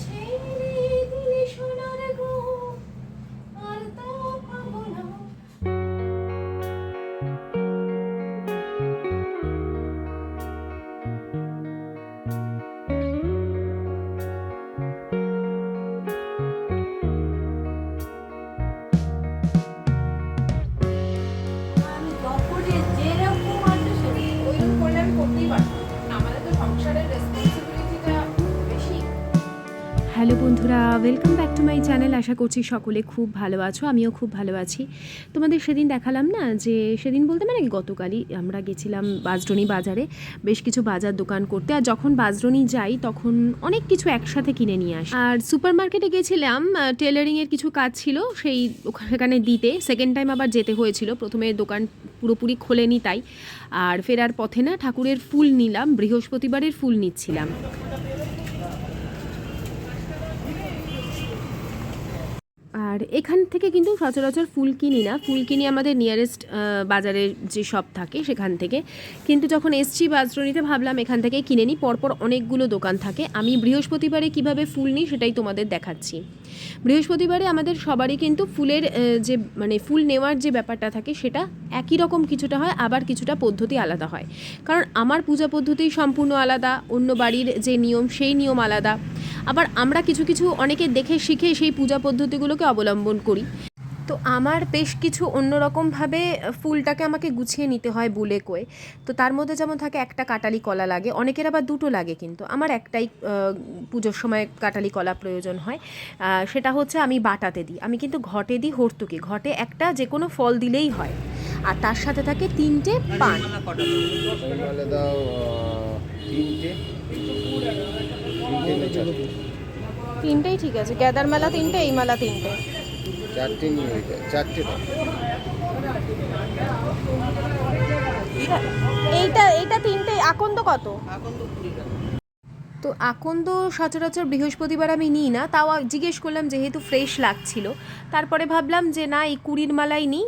ছেড়ে হ্যালো বন্ধুরা welcome back to my channel আশা করছি সকলে খুব ভালো আছো, আমিও খুব ভালো আছি। তোমাদের সেদিন দেখালাম না যে সেদিন বলতে মানে গতকালই আমরা গেছিলাম বাজরনি বাজারে, বেশ কিছু বাজার দোকান করতে। আর যখন বাজরনি যাই, তখন অনেক কিছু একসাথে কিনে নিয়ে আসি। আর সুপার মার্কেটে গেছিলাম টেলারিংয়ের কিছু কাজ ছিল সেই ওখানে দিতে। সেকেন্ড টাইম আবার যেতে হয়েছিল, প্রথমে দোকান পুরোপুরি খোলেনি তাই। আর ফেরার পথে না ঠাকুরের ফুল নিলাম, বৃহস্পতিবারের ফুল নিচ্ছিলাম। আর এখান থেকে কিন্তু সচরাচর ফুল কিনি না। ফুল কিনি আমাদের নিয়ারেস্ট বাজারের যে শপ থাকে সেখান থেকে। কিন্তু যখন এসছি বাজরনিতে ভাবলাম এখান থেকে কিনে নিই পরপর অনেকগুলো দোকান থাকে। আমি বৃহস্পতিবারে কীভাবে ফুল নিই সেটাই তোমাদের দেখাচ্ছি। বৃহস্পতিবারে আমাদের সবারই কিন্তু ফুলের যে মানে ফুল নেওয়ার যে ব্যাপারটা থাকে সেটা একই রকম কিছুটা হয়, আবার কিছুটা পদ্ধতি আলাদা হয়। কারণ আমার পূজা পদ্ধতি সম্পূর্ণ আলাদা, অন্য বাড়ির যে নিয়ম সেই নিয়ম আলাদা। আবার আমরা কিছু কিছু অনেকে দেখে শিখে সেই পূজা পদ্ধতিগুলোকে অবলম্বন করি তো আমার বেশ কিছু অন্যরকমভাবে ফুলটাকে আমাকে গুছিয়ে নিতে হয় বলে কয়ে তো তার মধ্যে যেমন থাকে একটা কাটালি কলা লাগে অনেকের আবার দুটো লাগে কিন্তু আমার একটাই পুজোর সময় কাটালি কলা প্রয়োজন হয় সেটা হচ্ছে আমি বাটাতে দিই আমি কিন্তু ঘটে দিই হর্তুকি ঘটে একটা যে কোনো ফল দিলেই হয় আর তার সাথে থাকে তিনটে পান তিনটে তিনটে তিনটেই ঠিক আছে। গ্যাদার মেলা তিনটে এই মেলা তিনটে। চারটে নিয়ে ওইটা চারটে এইটা এইটা তিনটে আকন্দ কত? তো আকন্দ সচরাচর বৃহস্পতিবার আমি নিই না, তাও জিজ্ঞেস করলাম যেহেতু ফ্রেশ লাগছিল। তারপরে ভাবলাম যে না, এই কুড়ির মালাই নিই।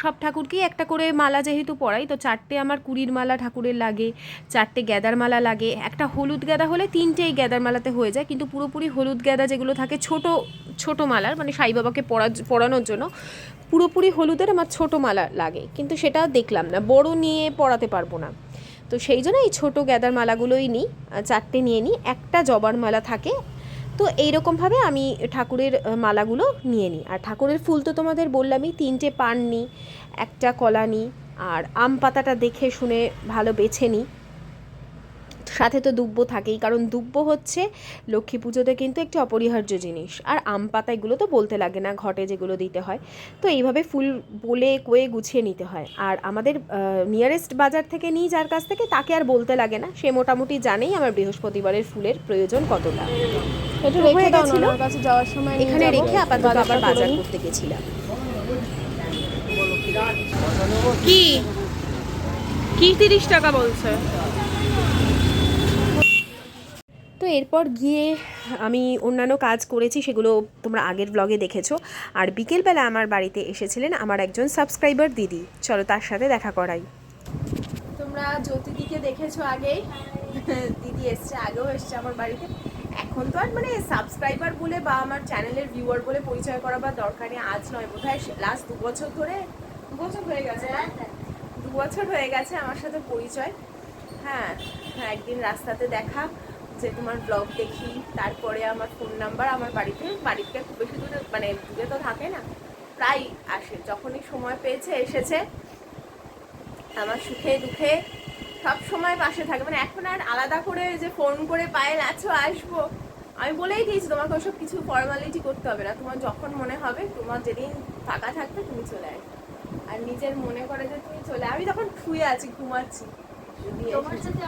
সব ঠাকুরকেই একটা করে মালা যেহেতু পড়াই তো চারটে আমার কুড়ির মালা ঠাকুরের লাগে, চারটে গ্যাদার মালা লাগে। একটা হলুদ গ্যাদা হলে তিনটেই গ্যাদার মালাতে হয়ে যায়, কিন্তু পুরোপুরি হলুদ গ্যাদা যেগুলো থাকে ছোট ছোট মালার মানে সাই বাবাকে পড়া পড়ানোর জন্য, পুরোপুরি হলুদের আমার ছোট মালা লাগে। কিন্তু সেটা দেখলাম না, বড় নিয়ে পড়াতে পারব না। তো সেই জন্য এই ছোটো গ্যাদার মালাগুলোই নিই চারটে নিয়ে নিই, একটা জবার মালা থাকে। তো এইরকমভাবে আমি ঠাকুরের মালাগুলো নিয়ে নিই। আর ঠাকুরের ফুল তো তোমাদের বললামই, তিনটে পান নিই, একটা কলা নিই, আর আম পাতাটা দেখে শুনে ভালো বেছে নিই। সাথে তো দুব্ব থাকেই কারণ দুব্ব হচ্ছে লক্ষ্মী পুজোতে কিন্তু একটি অপরিহার্য জিনিস। আর আম পাতা এগুলো তো বলতে লাগে না ঘটে যেগুলো দিতে হয়। তো এইভাবে ফুল বলে কয়ে গুছিয়ে নিতে হয়। আর আমাদের নিয়ারেস্ট বাজার থেকে নিই যার কাছ থেকে তাকে আর বলতে লাগে না। সে মোটামুটি জানেই আমার বৃহস্পতিবারের ফুলের প্রয়োজন কতটা। একটু রেখে গেছিল। কাছে যাওয়ার সময় এখানে রেখে আপাতত আবার বাজার। করতে গেছিলাম। কি? কি তিরিশ টাকা বলছে? তো এরপর গিয়ে আমি অন্যান্য কাজ করেছি সেগুলো তোমরা আগের ব্লগে দেখেছ। আর বিকেলবেলা আমার বাড়িতে এসেছিলেন আমার একজন সাবস্ক্রাইবার দিদি। চলো তার সাথে দেখা করাই। তোমরা জ্যোতিদিকে দেখেছ আগেই? দিদি এসছে আগেও এসছে আমার বাড়িতে। এখন তো আর মানে সাবস্ক্রাইবার বলে বা আমার চ্যানেলের ভিউয়ার বলে পরিচয় করাবার দরকার নেই আজ নয়। বোধ হয় লাস্ট দু বছর ধরে দু বছর হয়ে গেছে হ্যাঁ? দু বছর হয়ে গেছে আমার সাথে পরিচয়। হ্যাঁ হ্যাঁ, একদিন রাস্তাতে দেখা। যে তোমার ব্লগ দেখি তারপরে আমার ফোন নাম্বার আমার বাড়িতে বাড়িতে খুব বেশি দূরে মানে দূরে তো থাকে না প্রায় আসে যখনই সময় পেয়েছে এসেছে। আমার সুখে দুঃখে সব সময় পাশে থাকে মানে এখন আর আলাদা করে যে ফোন করে পায়ে আছো আসব আমি বলেই দিয়েছি তোমাকে ওসব কিছু ফর্মালিটি করতে হবে না তোমার যখন মনে হবে তোমার যেদিন ফাঁকা থাকবে তুমি চলে আসবে। আর নিজের মনে করে যে তুমি চলে আমি তখন শুয়ে আছি ঘুমাচ্ছি তোমার সাথে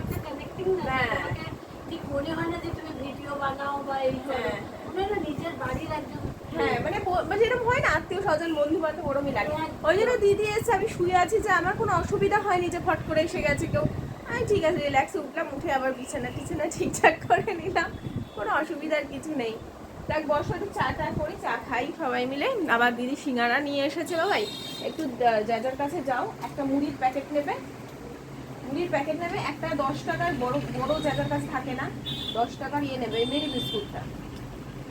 একটা কানেক্টিং হ্যাঁ। ঠিক মনে হয় না যে তুমি ভিডিও বানাও বা এই হ্যাঁ। মনে হয় নিজের বাড়ির একজন হ্যাঁ মানে মানে যেরকম হয় না আত্মীয় স্বজন বন্ধু বান্ধব ওরমই লাগে। ওই জন্য দিদি এসে আমি শুয়ে আছি যে আমার কোনো অসুবিধা হয়নি যে ফট করে এসে গেছে কেউ। আমি ঠিক আছে রিল্যাক্সে উঠলাম উঠে আবার বিছানা টিছানা ঠিকঠাক করে নিলাম। কোনো অসুবিধার কিছু নেই। দেখ বসো একটু চা টা করি চা খাই সবাই মিলে। আবার দিদি সিঙ্গারা নিয়ে এসেছে বাবাই একটু যার কাছে যাও একটা মুড়ির প্যাকেট নেবে। কুড়ির প্যাকেট নেবে একটা দশ টাকার বড় বড় জায়গার কাছে থাকে না দশ টাকার ইয়ে নেবে মেরি বিস্কুটটা।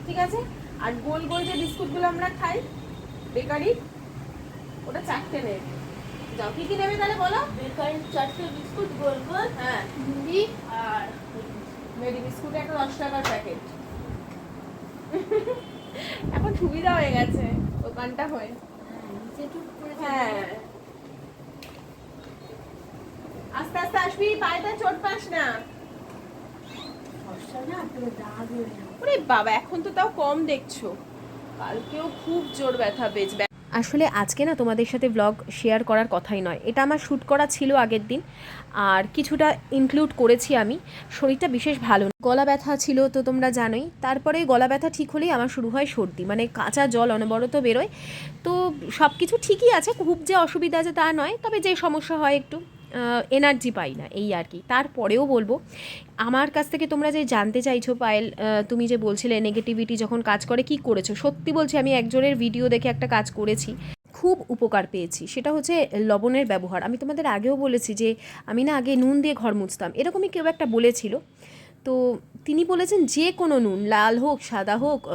ঠিক আছে? আর গোল গোল যে বিস্কুটগুলো আমরা খাই বেকারি ওটা চারটে নেবে। যাও কি কি নেবে তাহলে বলো? বেকারির চারটে বিস্কুট গোল গোল হ্যাঁ। মুড়ি আর মেরি বিস্কুট একটা দশ টাকার প্যাকেট এখন সুবিধা হয়ে গেছে দোকানটা হয়ে। হ্যাঁ। আস্তে আস্তে আসবি পায়েটা চোট পাস না। ওরে বাবা এখন তো তাও কম দেখছ। কালকেও খুব জোর ব্যথা বেজবে। আসলে আজকে না তোমাদের সাথে ব্লগ শেয়ার করার কথাই নয়। এটা আমার শ্যুট করা ছিল আগের দিন। আর কিছুটা ইনক্লুড করেছি আমি। শরীরটা বিশেষ ভালো না। গলা ব্যথা ছিল তো তোমরা জানোই। তারপরে গলা ব্যথা ঠিক হলেই আমার শুরু হয় সর্দি। মানে কাঁচা জল অনবরত বেরোয়। তো সব কিছু ঠিকই আছে। খুব যে অসুবিধা আছে তা নয়। তবে যে সমস্যা হয় একটু। এনার্জি পাই না এই আর কি। তারপরেও বলব, আমার কাছ থেকে তোমরা যে জানতে চাইছো, পায়েল তুমি যে বলছিলে নেগেটিভিটি যখন কাজ করে, কি করেছ? সত্যি বলছি, আমি একজনের ভিডিও দেখে একটা কাজ করেছি, খুব উপকার পেয়েছি। সেটা হচ্ছে লবণের ব্যবহার। আমি তোমাদের আগেও বলেছি যে, আমি না আগে নুন দিয়ে ঘর মুছতাম। এরকমই কেউ একটা বলেছিল। তো তিনি বলেছেন যে কোনো নুন, লাল হোক, সাদা হোক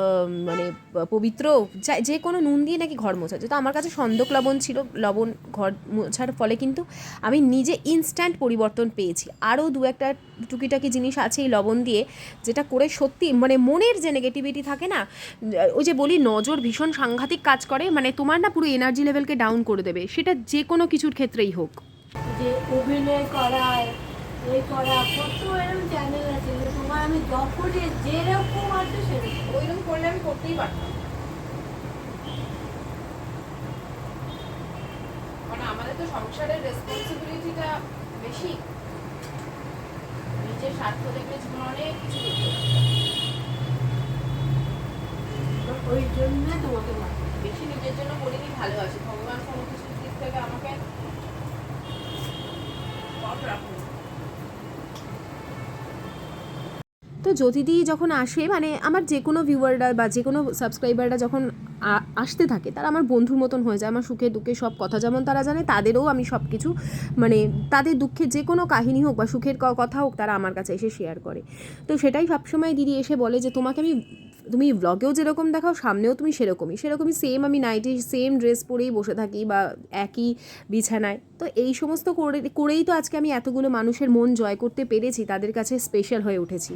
মানে পবিত্র, যা- কোনো নুন দিয়ে নাকি ঘর মোছা যায়। তো আমার কাছে সন্দক লবণ ছিল, লবণ ঘর মোছার ফলে কিন্তু আমি নিজে ইনস্ট্যান্ট পরিবর্তন পেয়েছি। আরও দু একটা টুকিটাকি জিনিস আছে এই লবণ দিয়ে, যেটা করে সত্যি মানে মনের যে নেগেটিভিটি থাকে না ওই যে বলি, নজর ভীষণ সাংঘাতিক কাজ করে মানে তোমার না পুরো এনার্জি লেভেলকে ডাউন করে দেবে। সেটা যে কোনো কিছুর ক্ষেত্রেই হোক। যে অভিনয় করায় এই করা কত এরকম চ্যানেল আছে যে তোমার আমি যখনই যেরকম আছে সেরকম। ওইরকম করলে আমি করতেই পারতাম। আমাদের তো সংসারের রেসপন্সিবিলিটিটা বেশি। নিজের স্বার্থ দেখলে জীবনে অনেক কিছু করতে। ওই জন্য তোমাকে বেশি নিজের জন্য করিনি ভালো আছে। ভগবান কোনো কিছু দিক থেকে আমাকে রাখুন জ্যোতিদি যখন আসে মানে আমার যে কোনো ভিউয়াররা বা যে কোনো সাবস্ক্রাইবাররা যখন আসতে থাকে, তারা আমার বন্ধুর মতন হয়ে যায়, আমার সুখে দুঃখে সব কথা যেমন তারা জানে, তাদেরও আমি সব কিছু মানে তাদের দুঃখের যে কোনো কাহিনী হোক বা সুখের কথা হোক তারা আমার কাছে এসে শেয়ার করে। তো সেটাই সবসময় দিদি এসে বলে যে, তোমাকে আমি, তুমি ব্লগেও যেরকম দেখাও, সামনেও তুমি সেরকমই। সেরকমই সেম আমি নাইটি সেম ড্রেস পরেই বসে থাকি বা একই বিছানায়। তো এই সমস্ত করে, করেই তো আজকে আমি এতগুলো মানুষের মন জয় করতে পেরেছি, তাদের কাছে স্পেশাল হয়ে উঠেছি।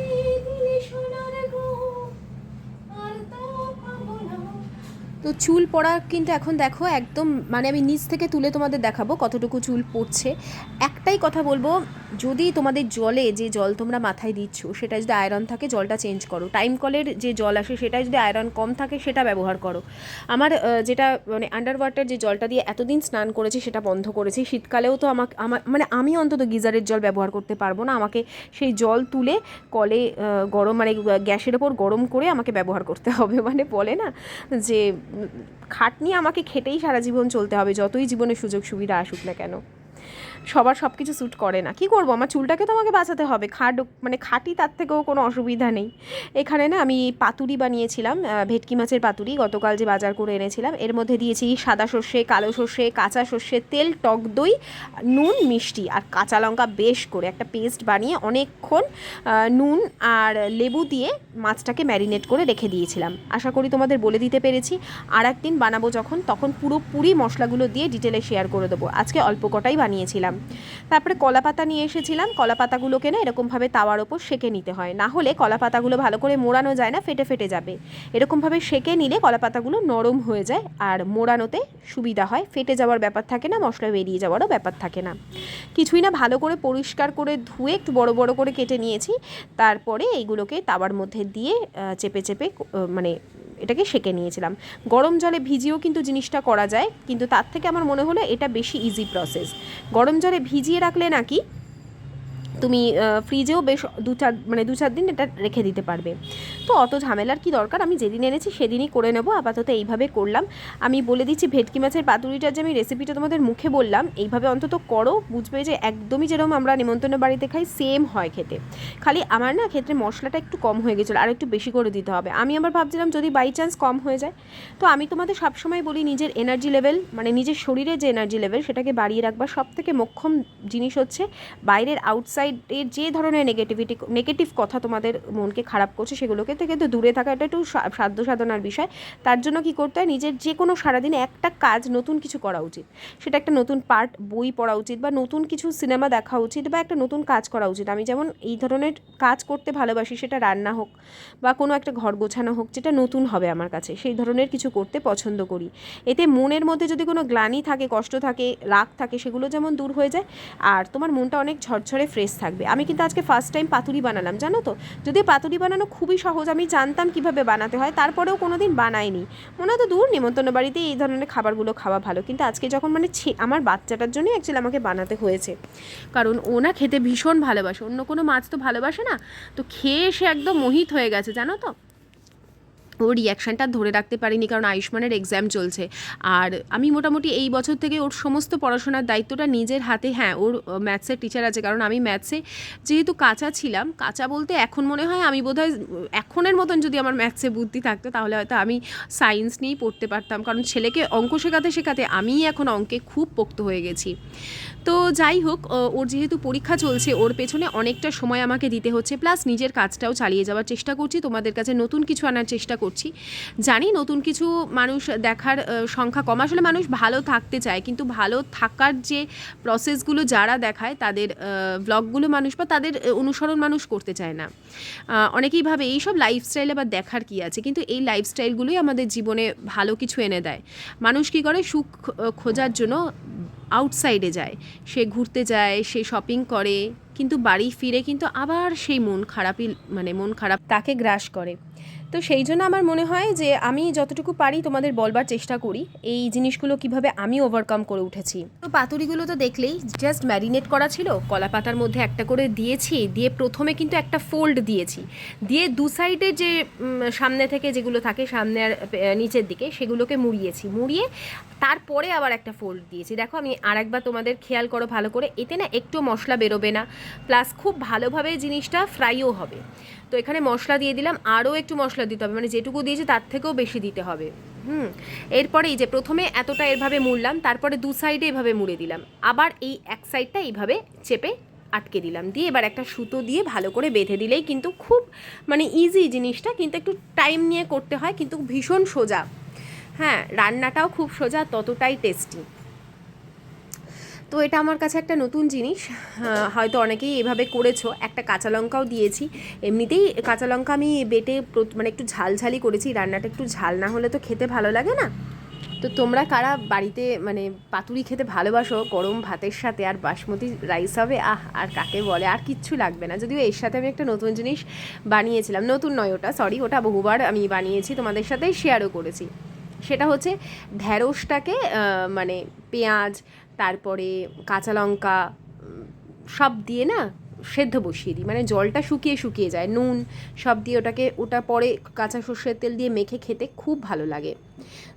তো চুল পড়া কিন্তু এখন দেখো একদম মানে আমি নিচ থেকে তুলে তোমাদের দেখাবো কতটুকু চুল পড়ছে। একটাই কথা বলব যদি তোমাদের জলে যে জল তোমরা মাথায় দিচ্ছ, সেটা যদি আয়রন থাকে, জলটা চেঞ্জ করো। টাইম কলের যে জল আসে সেটা যদি আয়রন কম থাকে, সেটা ব্যবহার করো। আমার যেটা মানে আন্ডার ওয়াটার যে জলটা দিয়ে এতদিন স্নান করেছি, সেটা বন্ধ করেছি। শীতকালেও তো আমাকে, আমার মানে আমি অন্তত গিজারের জল ব্যবহার করতে পারব না। আমাকে সেই জল তুলে কলে গরম মানে গ্যাসের ওপর গরম করে আমাকে ব্যবহার করতে হবে। মানে বলে না যে খাটনি আমাকে খেটেই সারা জীবন চলতে হবে, যতই জীবনে সুযোগ সুবিধা আসুক না কেন। সবার সব কিছু স্যুট করে না। কি করব? আমার চুলটাকে তো আমাকে বাঁচাতে হবে। খাট মানে খাটি তার থেকেও কোনো অসুবিধা নেই। এখানে না আমি পাতুরি বানিয়েছিলাম ভেটকি মাছের পাতুরি। গতকাল যে বাজার করে এনেছিলাম, এর মধ্যে দিয়েছি সাদা সর্ষে, কালো সর্ষে, কাঁচা সর্ষে, তেল, টক দই, নুন, মিষ্টি আর কাঁচা লঙ্কা বেশ করে একটা পেস্ট বানিয়ে অনেকক্ষণ নুন আর লেবু দিয়ে মাছটাকে ম্যারিনেট করে রেখে দিয়েছিলাম। আশা করি তোমাদের বলে দিতে পেরেছি। আর একদিন বানাবো যখন, তখন পুরোপুরি মশলাগুলো দিয়ে ডিটেলে শেয়ার করে দেবো। আজকে অল্প কটাই বানিয়েছিলাম। তারপরে কলা পাতা নিয়ে এসেছিলাম। কলা পাতাগুলোকে না এরকমভাবে তাওয়ার ওপর সেঁকে নিতে হয়। না হলে কলা পাতাগুলো ভালো করে মোড়ানো যায় না, ফেটে ফেটে যাবে। এরকমভাবে সেঁকে নিলে কলা পাতাগুলো নরম হয়ে যায় আর মোড়ানোতে সুবিধা হয়। ফেটে যাওয়ার ব্যাপার থাকে না, মশলা বেরিয়ে যাওয়ারও ব্যাপার থাকে না। কিছুই না ভালো করে পরিষ্কার করে ধুয়ে একটু বড় বড় করে কেটে নিয়েছি। তারপরে এইগুলোকে তাওয়ার মধ্যে দিয়ে চেপে চেপে মানে এটাকে সেকে নিয়েছিলাম। গরম জলে ভিজিয়েও কিন্তু জিনিসটা করা যায়, কিন্তু তার থেকে আমার মনে হলো এটা বেশি ইজি প্রসেস গরম জলে ভিজিয়ে রাখলে নাকি তুমি ফ্রিজেও বেশ দু চার মানে দু চার দিন এটা রেখে দিতে পারবে। তো অত ঝামেলার কি দরকার? আমি যেদিন এনেছি সেদিনই করে নেব, আপাতত এইভাবে করলাম। আমি বলে দিচ্ছি, ভেটকি মাছের পাতুরিটার যে আমি রেসিপিটা তোমাদের মুখে বললাম, এইভাবে অন্তত করো, বুঝবে যে একদমই যেরকম আমরা নিমন্ত্রণ বাড়িতে খাই সেম হয় খেতে। খালি আমার না ক্ষেত্রে মশলাটা একটু কম হয়ে গেছিল, আর একটু বেশি করে দিতে হবে। আমি আবার ভাবছিলাম, যদি বাই চান্স কম হয়ে যায়, তো আমি তোমাদের সবসময় বলি, নিজের এনার্জি লেভেল মানে নিজের শরীরে যে এনার্জি লেভেল সেটাকে বাড়িয়ে রাখবার সব থেকে মোক্ষম জিনিস হচ্ছে, বাইরের আউটসাইডের যে ধরনের নেগেটিভিটি নেগেটিভ কথা তোমাদের মনকে খারাপ করছে, সেগুলোকে থেকে তো দূরে থাকা এটা একটু সাধ্য সাধনার বিষয়। তার জন্য কি করতে হয়, নিজের যে কোনো সারাদিনে একটা কাজ নতুন কিছু করা উচিত। সেটা একটা নতুন পার্ট, বই পড়া উচিত বা নতুন কিছু সিনেমা দেখা উচিত বা একটা নতুন কাজ করা উচিত। আমি যেমন এই ধরনের কাজ করতে ভালোবাসি, সেটা রান্না হোক বা কোনো একটা ঘর গোছানো হোক, যেটা নতুন হবে আমার কাছে, সেই ধরনের কিছু করতে পছন্দ করি। এতে মনের মধ্যে যদি কোনো গ্লানি থাকে, কষ্ট থাকে, রাগ থাকে, সেগুলো যেমন দূর হয়ে যায়, আর তোমার মনটা অনেক ঝরঝরে ফ্রেশ থাকবে। আমি কিন্তু আজকে ফার্স্ট টাইম পাতুরি বানালাম, জানো তো? যদি পাতুরি বানানো খুবই সহজ আমি জানতাম কীভাবে বানাতে হয়, তারপরেও কোনো দিন বানাইনি। মনে হতো দূর, নিমন্ত্রণ বাড়িতে এই ধরনের খাবারগুলো খাওয়া ভালো। কিন্তু আজকে যখন মানে আমার বাচ্চাটার জন্যই অ্যাকচুয়ালি আমাকে বানাতে হয়েছে। কারণ ও না খেতে ভীষণ ভালোবাসে, অন্য কোনো মাছ তো ভালোবাসে না। তো খেয়ে সে একদম মোহিত হয়ে গেছে, জানো তো? ওর রিয়াকশানটা ধরে রাখতে পারিনি কারণ আয়ুষ্মানের এক্সাম চলছে। আর আমি মোটামুটি এই বছর থেকে ওর সমস্ত পড়াশোনার দায়িত্বটা নিজের হাতে হ্যাঁ ওর ম্যাথসের টিচার আছে কারণ আমি ম্যাথসে যেহেতু কাঁচা ছিলাম, কাঁচা বলতে এখন মনে হয় আমি বোধহয় এখনের মতন যদি আমার ম্যাথসে বুদ্ধি থাকতো তাহলে হয়তো আমি সায়েন্স নিয়েই পড়তে পারতাম। কারণ ছেলেকে অঙ্ক শেখাতে শেখাতে আমিই এখন অঙ্কে খুব পোক্ত হয়ে গেছি। তো যাই হোক ওর যেহেতু পরীক্ষা চলছে, ওর পেছনে অনেকটা সময় আমাকে দিতে হচ্ছে। প্লাস নিজের কাজটাও চালিয়ে যাওয়ার চেষ্টা করছি, তোমাদের কাছে নতুন কিছু আনার চেষ্টা করছি। জানি নতুন কিছু মানুষ দেখার সংখ্যা কম। আসলে মানুষ ভালো থাকতে চায়, কিন্তু ভালো থাকার যে প্রসেসগুলো যারা দেখায়, তাদের ব্লগগুলো মানুষ বা তাদের অনুসরণ মানুষ করতে চায় না। অনেকেই ভাবে এইসব লাইফস্টাইল আবার দেখার কি আছে? কিন্তু এই লাইফস্টাইলগুলোই আমাদের জীবনে ভালো কিছু এনে দেয়। মানুষ কী করে? সুখ খোঁজার জন্য আউটসাইডে যায়। সে ঘুরতে যায়, সে শপিং করে, কিন্তু বাড়ি ফিরে কিন্তু আবার সেই মন খারাপই মানে মন খারাপ তাকে গ্রাস করে। তো সেই জন্য আমার মনে হয় যে আমি যতটুকু পারি তোমাদের বলবার চেষ্টা করি এই জিনিসগুলো কীভাবে আমি ওভারকাম করে উঠেছি। তো পাতুরিগুলো তো দেখলেই জাস্ট ম্যারিনেট করা ছিল কলা পাতার মধ্যে একটা করে দিয়েছি, দিয়ে প্রথমে কিন্তু একটা ফোল্ড দিয়েছি। দিয়ে দু সাইডে যে সামনে থেকে যেগুলো থাকে, সামনে আর নিচের দিকে, সেগুলোকে মুড়িয়েছি। মুড়িয়ে তারপরে আবার একটা ফোল্ড দিয়েছি। দেখো আমি আরেকবার তোমাদের খেয়াল করো ভালো করে, এতে না একটু মশলা বেরোবে না প্লাস খুব ভালোভাবে জিনিসটা ফ্রাইও হবে। তো এখানে মশলা দিয়ে দিলাম, আরও একটু মশলা দিতে হবে মানে যেটুকু দিয়েছি তার থেকেও বেশি দিতে হবে। হুম, এরপরে এই যে প্রথমে এতটা এভাবে মুড়লাম, তারপরে দু সাইডে এভাবে মুড়ে দিলাম। আবার এই এক সাইডটা এইভাবে চেপে আটকে দিলাম। দিয়ে এবার একটা সুতো দিয়ে ভালো করে বেঁধে দিলেই কিন্তু খুব মানে ইজি জিনিসটা, কিন্তু একটু টাইম নিয়ে করতে হয়, কিন্তু ভীষণ সোজা। হ্যাঁ রান্নাটাও খুব সোজা, ততটাই টেস্টি তো এটা আমার কাছে একটা নতুন জিনিস। হয়তো অনেকেই এভাবে করেছ। একটা কাঁচা লঙ্কাও দিয়েছি। এমনিতেই কাঁচা লঙ্কা আমি বেটে মানে একটু ঝালঝালি করেছি। রান্নাটা একটু ঝাল না হলে তো খেতে ভালো লাগে না। তো তোমরা কারা বাড়িতে মানে পাতুরি খেতে ভালোবাসো? গরম ভাতের সাথে আর বাসমতি রাইস হবে? আহ, আর কাকে বলে? আর কিচ্ছু লাগবে না। যদিও এর সাথে আমি একটা নতুন জিনিস বানিয়েছিলাম। নতুন নয় ওটা সরি ওটা বহুবার আমি বানিয়েছি, তোমাদের সাথে শেয়ারও করেছি। সেটা হচ্ছে ঢ্যাঁড়সটাকে মানে পেঁয়াজ তারপরে কাঁচা লঙ্কা, সব দিয়ে না সেদ্ধ বসিয়ে দিই। মানে জলটা শুকিয়ে শুকিয়ে যায়, নুন সব দিয়ে ওটাকে, ওটা পরে কাঁচা সর্ষের তেল দিয়ে মেখে খেতে খুব ভালো লাগে।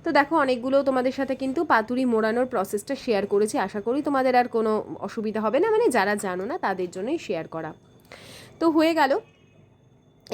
তো দেখো, অনেকগুলো তোমাদের সাথে কিন্তু পাতুরি মোড়ানোর প্রসেসটা শেয়ার করেছি। আশা করি তোমাদের আর কোনো অসুবিধা হবে না। মানে যারা জানো না, তাদের জন্যই শেয়ার করা। তো হয়ে গেল।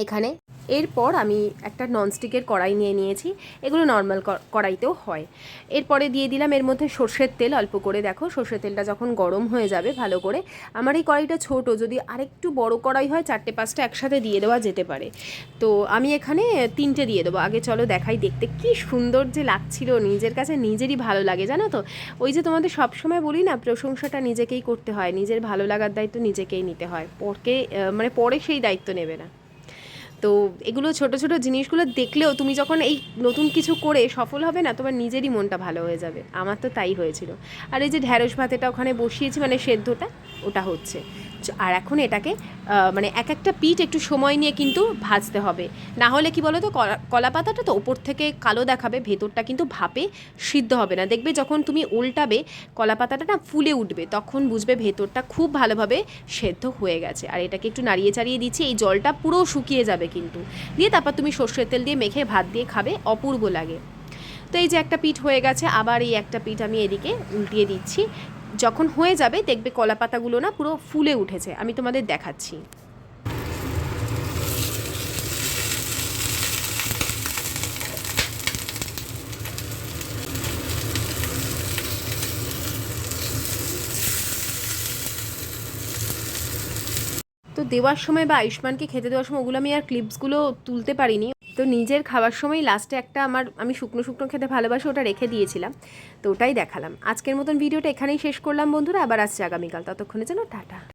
এখানে। এরপর আমি একটা ননস্টিকের কড়াই নিয়ে নিয়েছি। এগুলো নর্মাল কড়াইতেও হয়। এরপরে দিয়ে দিলাম এর মধ্যে সর্ষের তেল অল্প করে। দেখো, সর্ষের তেলটা যখন গরম হয়ে যাবে ভালো করে, আমার এই কড়াইটা ছোট, যদি আরেকটু বড় কড়াই হয়, চারটে, পাঁচটা একসাথে দিয়ে দেওয়া যেতে পারে। তো আমি এখানে তিনটে দিয়ে দেবো। আগে চলো দেখাই দেখতে। কি সুন্দর যে লাগছিল নিজের কাছে, নিজেরই ভালো লাগে, জানো তো? ওই যে তোমাদের সবসময় বলি না, প্রশংসাটা নিজেকেই করতে হয়। নিজের ভালো লাগার দায়িত্ব নিজেকেই নিতে হয়। পরকে মানে পরে সেই দায়িত্ব নেবে না। তো এগুলো ছোট ছোট জিনিসগুলো দেখলেও তুমি যখন এই নতুন কিছু করে সফল হবে না, তোমার নিজেরই মনটা ভালো হয়ে যাবে। আমার তো তাই হয়েছিল। আর এই যে ঢ্যাঁড়স ভাতেটা ওখানে বসিয়েছি মানে সেদ্ধটা ওটা হচ্ছে। আর এখন এটাকে মানে এক একটা পিঠ একটু সময় নিয়ে কিন্তু ভাজতে হবে। না হলে কি বলো তো কলা- পাতাটা তো ওপর থেকে কালো দেখাবে, ভেতরটা কিন্তু ভাপে সিদ্ধ হবে না। দেখবে যখন তুমি উল্টাবে, কলা পাতাটা না ফুলে উঠবে, তখন বুঝবে ভেতরটা খুব ভালোভাবে সেদ্ধ হয়ে গেছে। আর এটাকে একটু নাড়িয়ে চাড়িয়ে দিচ্ছি, এই জলটা পুরো শুকিয়ে যাবে কিন্তু। দিয়ে তারপর তুমি সর্ষের তেল দিয়ে মেখে ভাত দিয়ে খাবে, অপূর্ব লাগে। তো এই যে একটা পিঠ হয়ে গেছে, আবার এই একটা পিঠ আমি এদিকে উল্টিয়ে দিচ্ছি। যখন হয়ে যাবে, দেখবে কলা পাতাগুলো না পুরো ফুলে উঠেছে। আমি তোমাদের দেখাচ্ছি। তো দেওয়ার সময় বা আয়ুষ্মানকে খেতে দেওয়ার সময় ওগুলো আমি আর ক্লিপসগুলো তুলতে পারিনি। তো নিজের খাওয়ার সময় লাস্টে একটা আমার, আমি শুকনো শুকনো খেতে ভালোবাসি, ওটা রেখে দিয়েছিলাম। তো ওটাই দেখালাম। আজকের মতন ভিডিওটা এখানেই শেষ করলাম বন্ধুরা, আবার আসছে আগামীকাল। ততক্ষণে যেন টাটা।